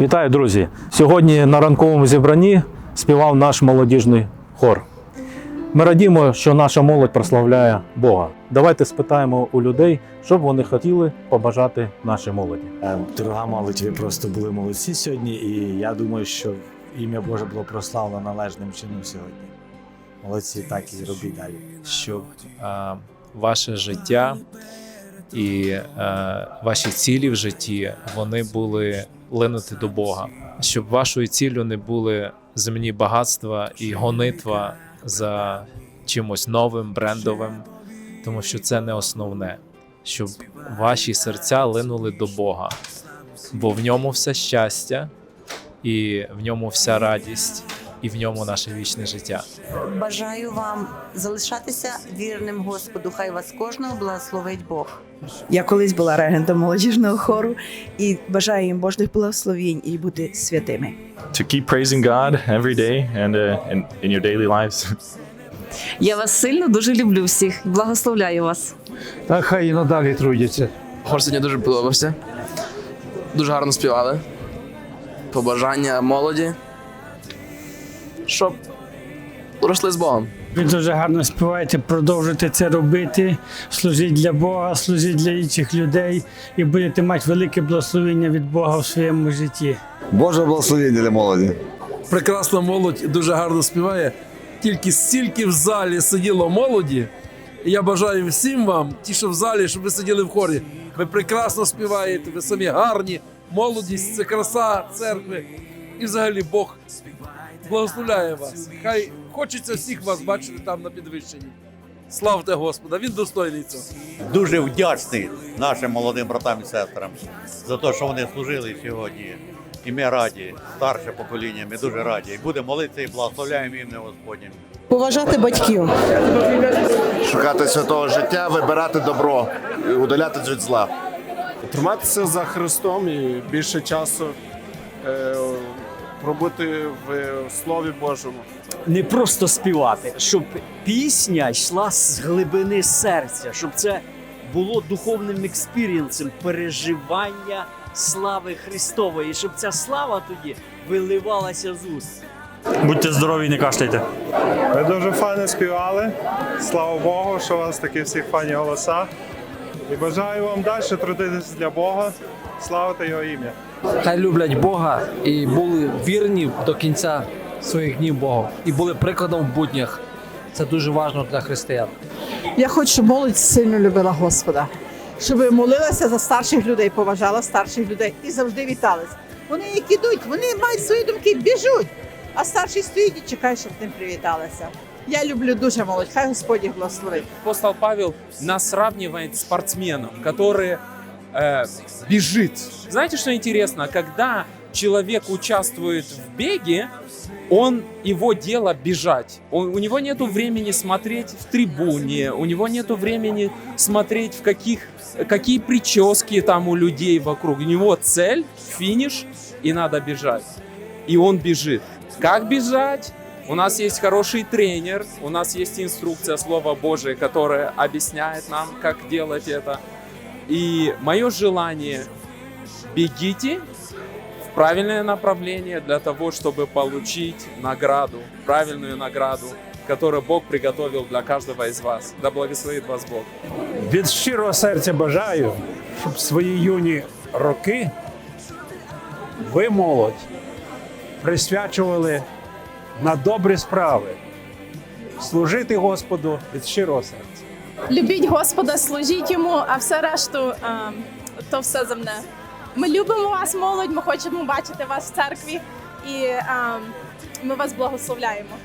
Вітаю, друзі! Сьогодні на ранковому зібранні співав наш молодіжний хор. Ми радімо, що наша молодь прославляє Бога. Давайте спитаємо у людей, що б вони хотіли побажати нашій молоді. Е, Дорога молодь, ви просто були молодці сьогодні, і я думаю, що ім'я Боже було прославлено належним чином сьогодні. Молодці, так і робіть далі. щоб е, ваше життя і е, ваші цілі в житті вони були линути до Бога, щоб вашою ціллю не були земні багатства і гонитва за чимось новим, брендовим, тому що це не основне, щоб ваші серця линули до Бога, бо в ньому все щастя, і в ньому вся радість, і в ньому наше вічне життя. Бажаю вам залишатися вірним Господу. Хай вас кожного благословить Бог. Я колись була регентом молодіжного хору і бажаю їм Божих благословень і бути святими. to keep praising God every day and uh, in, in your daily lives. Я вас сильно дуже люблю всіх. Благословляю вас. Та хай і надалі трудяться. Хор сьогодні дуже подобався. Дуже гарно співали. Побажання молоді. Щоб росли з Богом. Ви дуже гарно співаєте, продовжуйте це робити, служіть для Бога, служіть для інших людей і будете мати велике благословення від Бога в своєму житті. Боже благословення для молоді. прекрасна молодь дуже гарно співає. Тільки стільки в залі сиділо молоді. І я бажаю всім вам, ті, що в залі, щоб ви сиділи в хорі. Ви прекрасно співаєте, ви самі гарні. Молодість це краса церкви. І взагалі Бог благословляє вас. Хай хочеться всіх вас бачити там на підвищенні. Славте Господа, він достойний цього. дуже вдячний нашим молодим братам і сестрам за те, що вони служили сьогодні. І ми раді, старше покоління, ми дуже раді. І будемо молитися і благословляємо ім'я Господнє. Поважати батьків. Шукати святого життя, вибирати добро, і удалятись від зла. Триматися за Христом і більше часу е, пробути в Слові Божому. Не просто співати, щоб пісня йшла з глибини серця, щоб це було духовним експірієнсом переживання слави Христової, щоб ця слава тоді виливалася з уст. Будьте здорові, не кашляйте. Ви дуже файно співали. Слава Богу, що у вас такі всі файні голоса. І бажаю вам далі трудитися для Бога, славити Його ім'я. Хай люблять Бога і були вірні до кінця своїх днів Богу. І були прикладом в буднях. Це дуже важливо для християн. Я хочу, щоб молодь сильно любила Господа, щоб молилася за старших людей, поважала старших людей і завжди віталась. Вони як ідуть, вони мають свої думки, біжуть. А старший стоїть і чекає, щоб тим привіталися. Я люблю дуже молодь, хай Господь їх благословить. Апостол Павел нас сравнивает с спортсменом, который э, бежит. Знаете, что интересно? Когда человек участвует в беге, он его дело бежать. Он- у него нет времени смотреть в трибуне, у него нет времени смотреть в каких какие прически там у людей вокруг. У него цель, финиш, и надо бежать. И он бежит. Как бежать? У нас есть хороший тренер, у нас есть инструкция Слова Божие, которая объясняет нам, как делать это. И мое желание – бегите в правильное направление для того, чтобы получить награду, правильную награду, которую Бог приготовил для каждого из вас. Да благословит вас Бог. Від щирого серця бажаю, щоб свої юні роки ви, молодь, присвячували на добрі справи, служити Господу від щирого серця. Любіть Господа, служіть йому, а все решту то все за мене. Ми любимо вас, молодь. Ми хочемо бачити вас в церкві, і ми вас благословляємо.